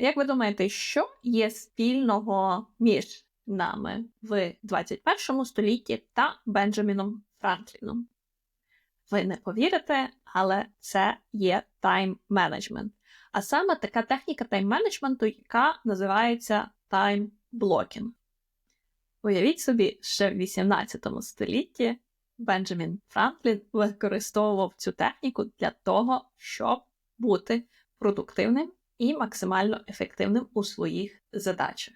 Як ви думаєте, що є спільного між нами в 21 столітті та Бенджаміном Франкліном? Ви не повірите, але це є тайм-менеджмент. А саме така техніка тайм-менеджменту, яка називається тайм-блокінг. Уявіть собі, що в 18 столітті Бенджамін Франклін використовував цю техніку для того, щоб бути продуктивним і максимально ефективним у своїх задачах.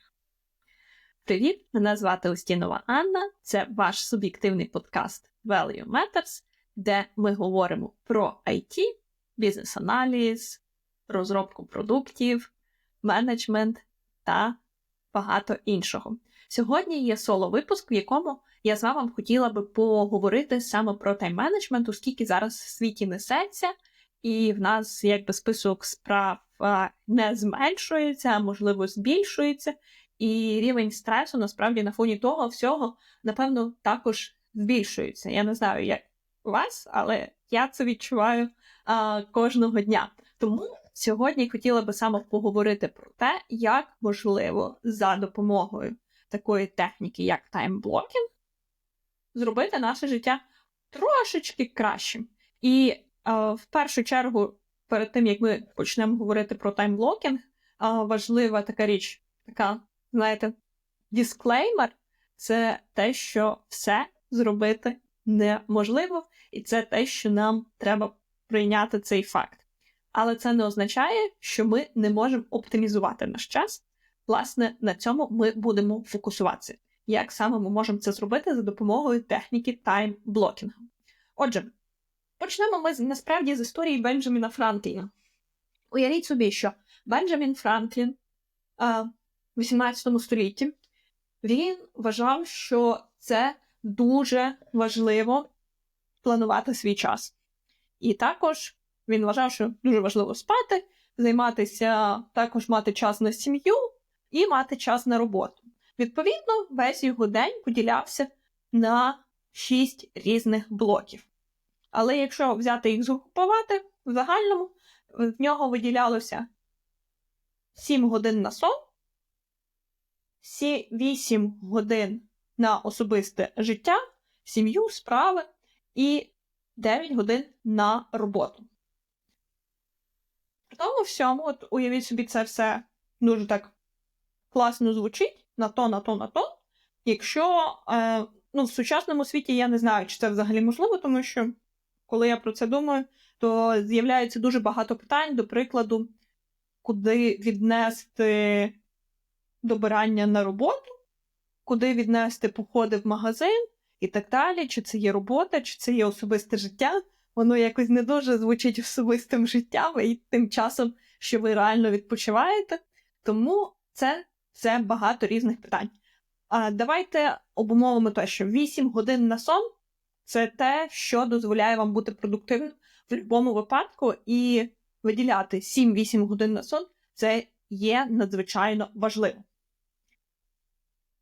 Привіт! Мене звати Устінова Анна, це ваш суб'єктивний подкаст Value Matters, де ми говоримо про IT, бізнес-аналіз, розробку продуктів, менеджмент та багато іншого. Сьогодні є соло-випуск, в якому я з вами хотіла би поговорити саме про тайм-менеджмент, оскільки зараз в світі несеться, і в нас якби список справ не зменшується, а можливо збільшується. І рівень стресу насправді на фоні того всього, напевно, також збільшується. Я не знаю, як у вас, але я це відчуваю а, кожного дня. Тому сьогодні хотіла би саме поговорити про те, як можливо за допомогою такої техніки, як таймблокінг, зробити наше життя трошечки кращим. І а, в першу чергу, перед тим як ми почнемо говорити про таймблокінг, важлива така річ, така, знаєте, дисклеймер це те, що все зробити неможливо, і це те, що нам треба прийняти цей факт. Але це не означає, що ми не можемо оптимізувати наш час. Власне, на цьому ми будемо фокусуватися. Як саме ми можемо це зробити за допомогою техніки тайм-блокінгу? Отже, почнемо ми насправді з історії Бенджаміна Франкліна. Уявіть собі, що Бенджамін Франклін а, в 18 столітті він вважав, що це дуже важливо планувати свій час. І також він вважав, що дуже важливо спати, займатися, також мати час на сім'ю і мати час на роботу. Відповідно, весь його день поділявся на шість різних блоків. Але якщо взяти їх згрупувати в загальному, в нього виділялося 7 годин на сон, 8 годин на особисте життя, сім'ю, справи і 9 годин на роботу. При тому всьому, от уявіть собі, це все дуже так класно звучить на то, на то, на то. Якщо е, ну, в сучасному світі я не знаю, чи це взагалі можливо, тому що коли я про це думаю, то з'являється дуже багато питань, до прикладу, куди віднести добирання на роботу, куди віднести походи в магазин і так далі, чи це є робота, чи це є особисте життя. Воно якось не дуже звучить особистим життям і тим часом, що ви реально відпочиваєте. Тому це це багато різних питань. А Давайте обумовимо те, що 8 годин на сон це те, що дозволяє вам бути продуктивним в будь-якому випадку, і виділяти 7-8 годин на сон це є надзвичайно важливо.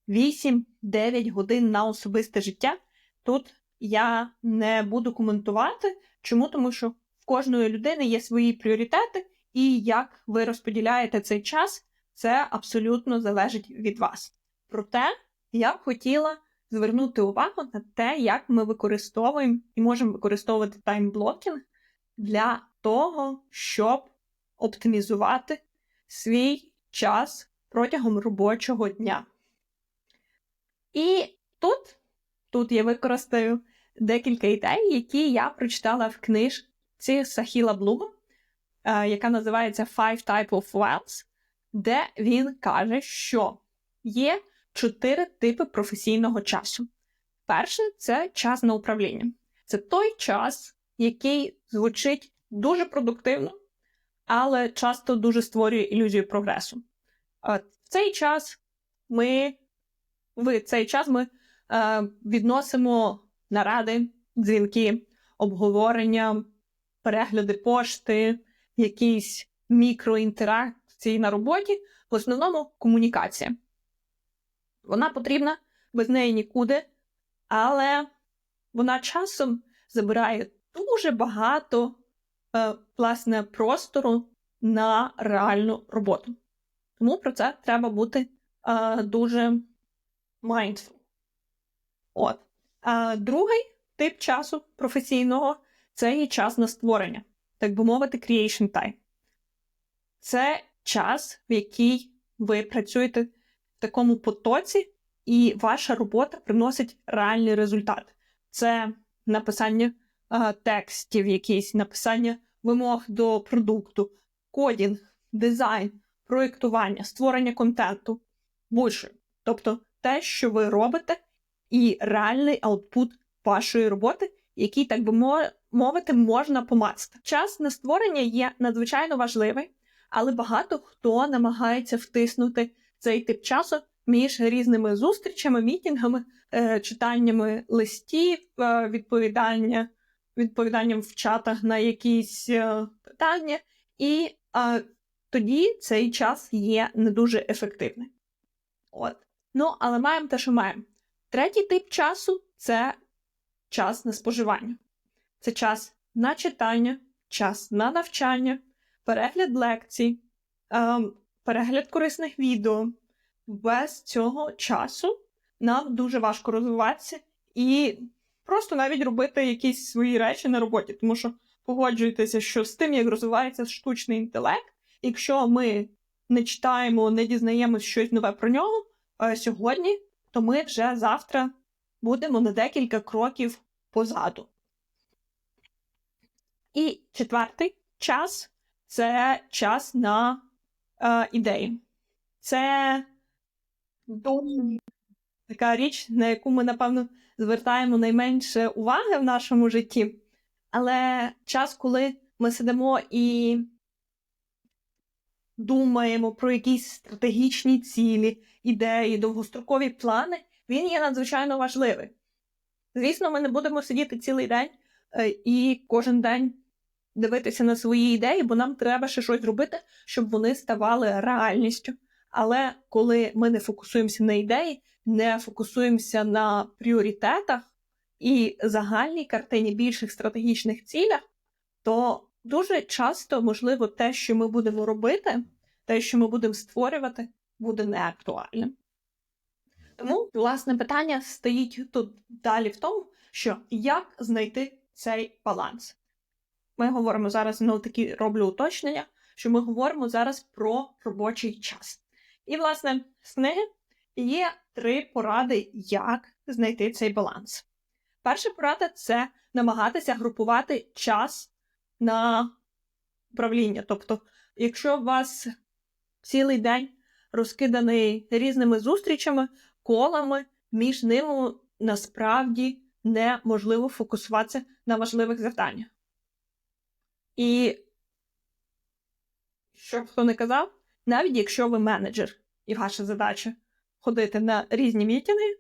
8-9 годин на особисте життя. Тут я не буду коментувати. Чому? Тому що в кожної людини є свої пріоритети, і як ви розподіляєте цей час, це абсолютно залежить від вас. Проте я б хотіла звернути увагу на те, як ми використовуємо і можемо використовувати таймблокінг для того, щоб оптимізувати свій час протягом робочого дня. І тут, тут я використаю декілька ідей, які я прочитала в книжці Сахіла Блума, е, яка називається Five Type of Wealth, де він каже, що є чотири типи професійного часу. Перше це час на управління. Це той час, який звучить дуже продуктивно, але часто дуже створює ілюзію прогресу. В цей час ми в цей час ми е, відносимо наради, дзвінки, обговорення, перегляди пошти, якісь мікроінтеракції на роботі, в основному комунікація. Вона потрібна без неї нікуди, але вона часом забирає дуже багато е, власне простору на реальну роботу. Тому про це треба бути е, дуже mindful. От. А другий тип часу професійного це є час на створення, так би мовити, creation time. Це час, в який ви працюєте такому потоці, і ваша робота приносить реальний результат. Це написання а, текстів, якісь, написання вимог до продукту, кодінг, дизайн, проєктування, створення контенту, будь-що. Тобто те, що ви робите, і реальний аутпут вашої роботи, який, так би мовити, можна помацати. Час на створення є надзвичайно важливий, але багато хто намагається втиснути цей тип часу між різними зустрічами, мітінгами, е, читаннями листів, е, відповідання, відповіданням в чатах на якісь е, питання, і тоді цей час є не дуже ефективним. От. Ну, але маємо те, що маємо. Третій тип часу це час на споживання. Це час на читання, час на навчання, перегляд лекцій, ем, перегляд корисних відео. Без цього часу нам дуже важко розвиватися і просто навіть робити якісь свої речі на роботі, тому що погоджуєтеся, що з тим, як розвивається штучний інтелект, якщо ми не читаємо, не дізнаємося щось нове про нього е, сьогодні, то ми вже завтра будемо на декілька кроків позаду. І четвертий час це час на е, ідеї. Це така річ, на яку ми, напевно, звертаємо найменше уваги в нашому житті. Але час, коли ми сидимо і думаємо про якісь стратегічні цілі, ідеї, довгострокові плани, він є надзвичайно важливий. Звісно, ми не будемо сидіти цілий день е, і кожен день дивитися на свої ідеї, бо нам треба ще щось робити, щоб вони ставали реальністю. Але коли ми не фокусуємося на ідеї, не фокусуємося на пріоритетах і загальній картині більших стратегічних цілях, то дуже часто, можливо, те, що ми будемо робити, те, що ми будемо створювати, буде неактуальним. Тому, власне, питання стоїть тут далі в тому, що як знайти цей баланс. Ми говоримо зараз, знову таки роблю уточнення, що ми говоримо зараз про робочий час. І, власне, з книги є три поради, як знайти цей баланс. Перша порада це намагатися групувати час на управління. Тобто, якщо у вас цілий день розкиданий різними зустрічами, колами, між ними насправді неможливо фокусуватися на важливих завданнях. І, що хто не казав, навіть якщо ви менеджер, і ваша задача ходити на різні мітинги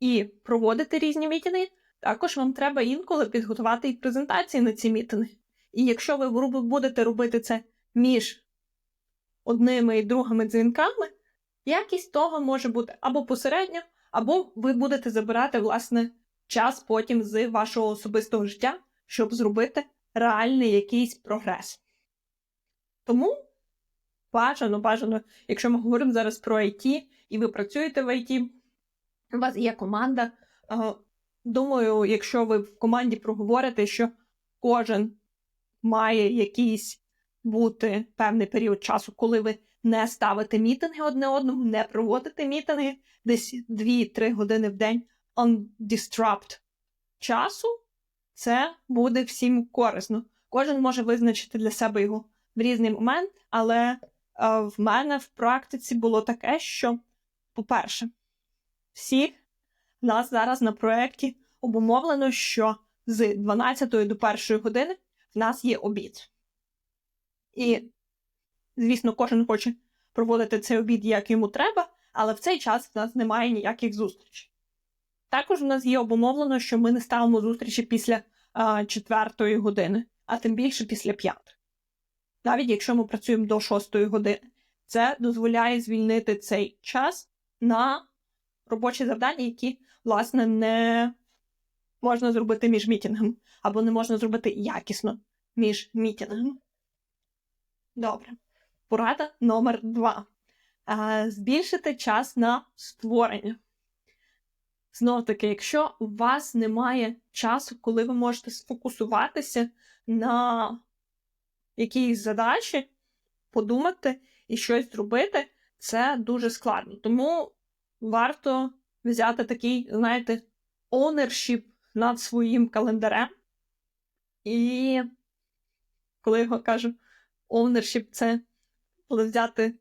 і проводити різні мітинги, також вам треба інколи підготувати і презентації на ці мітинги. І якщо ви будете робити це між одними і другими дзвінками, якість того може бути або посередня, або ви будете забирати, власне, час потім з вашого особистого життя, щоб зробити реальний якийсь прогрес. Тому бажано, бажано, якщо ми говоримо зараз про IT, і ви працюєте в IT, у вас є команда. Думаю, якщо ви в команді проговорите, що кожен має якийсь бути певний період часу, коли ви не ставите мітинги одне одному, не проводите мітинги десь 2-3 години в день on disrupt часу, це буде всім корисно. Кожен може визначити для себе його в різний момент, але е, в мене в практиці було таке, що, по-перше, всі нас зараз на проєкті обумовлено, що з 12 до 1 години в нас є обід. І, звісно, кожен хоче проводити цей обід, як йому треба, але в цей час в нас немає ніяких зустрічей. Також в нас є обумовлено, що ми не ставимо зустрічі після четвертої години, а тим більше після п'ятої. Навіть якщо ми працюємо до шостої години, це дозволяє звільнити цей час на робочі завдання, які, власне, не можна зробити між мітингами, або не можна зробити якісно між мітингами. Добре. Порада номер два. Збільшити час на створення. Знов таки, якщо у вас немає часу, коли ви можете сфокусуватися на якійсь задачі, подумати і щось зробити, це дуже складно. Тому варто взяти такий, знаєте, ownership над своїм календарем. І коли я кажу ownership, це взяти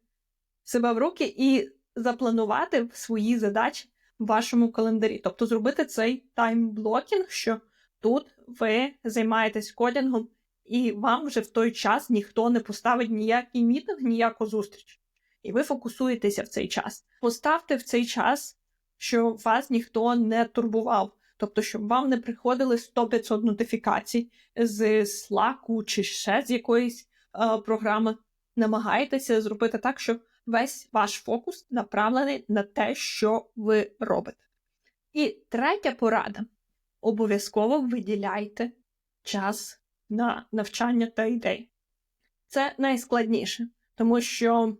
себе в руки і запланувати свої задачі в вашому календарі. Тобто зробити цей таймблокінг, що тут ви займаєтесь кодінгом, і вам вже в той час ніхто не поставить ніякий мітинг, ніяку зустріч. І ви фокусуєтеся в цей час. Поставте в цей час, що вас ніхто не турбував. Тобто, щоб вам не приходили 100-500 нотифікацій з Slack чи ще з якоїсь е, програми. Намагайтеся зробити так, щоб весь ваш фокус направлений на те, що ви робите. І третя порада: обов'язково виділяйте час на навчання та ідей. Це найскладніше, тому що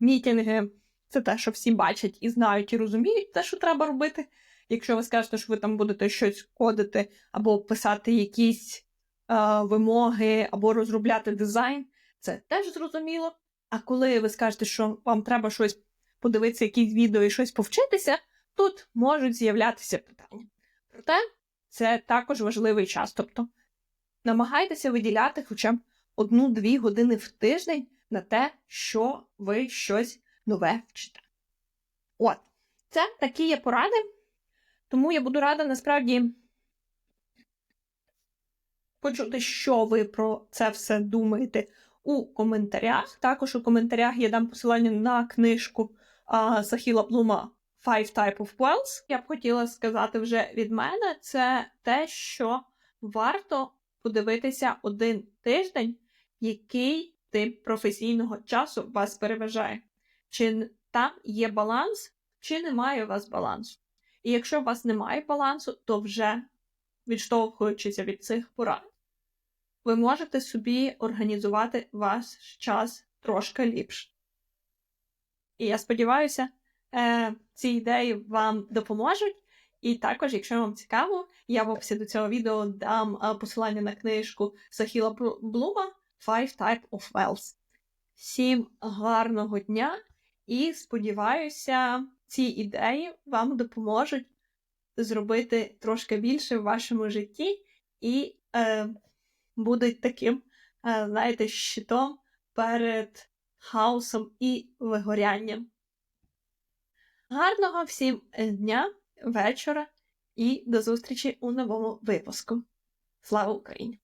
мітинги це те, що всі бачать і знають, і розуміють те, що треба робити. Якщо ви скажете, що ви там будете щось кодити, або писати якісь е, вимоги, або розробляти дизайн, це теж зрозуміло. А коли ви скажете, що вам треба щось подивитися, якісь відео і щось повчитися, тут можуть з'являтися питання. Проте це також важливий час. Тобто намагайтеся виділяти хоча б одну-дві години в тиждень на те, що ви щось нове вчите. От, це такі є поради. Тому я буду рада насправді почути, що ви про це все думаєте у коментарях. Також у коментарях я дам посилання на книжку а, Сахіла Блума Five Type of Wealth. Я б хотіла сказати вже від мене, це те, що варто подивитися один тиждень, який тип професійного часу вас переважає. Чи там є баланс, чи немає у вас балансу. І якщо у вас немає балансу, то вже відштовхуючися від цих порад, ви можете собі організувати ваш час трошки ліпше. І я сподіваюся, е, ці ідеї вам допоможуть. І також, якщо вам цікаво, я в описі до цього відео дам е, посилання на книжку Сахіла Блума Five Type of Wealth. Всім гарного дня і сподіваюся, ці ідеї вам допоможуть зробити трошки більше в вашому житті і е, будуть таким, е, знаєте, щитом перед хаосом і вигорянням. Гарного всім дня, вечора і до зустрічі у новому випуску. Слава Україні!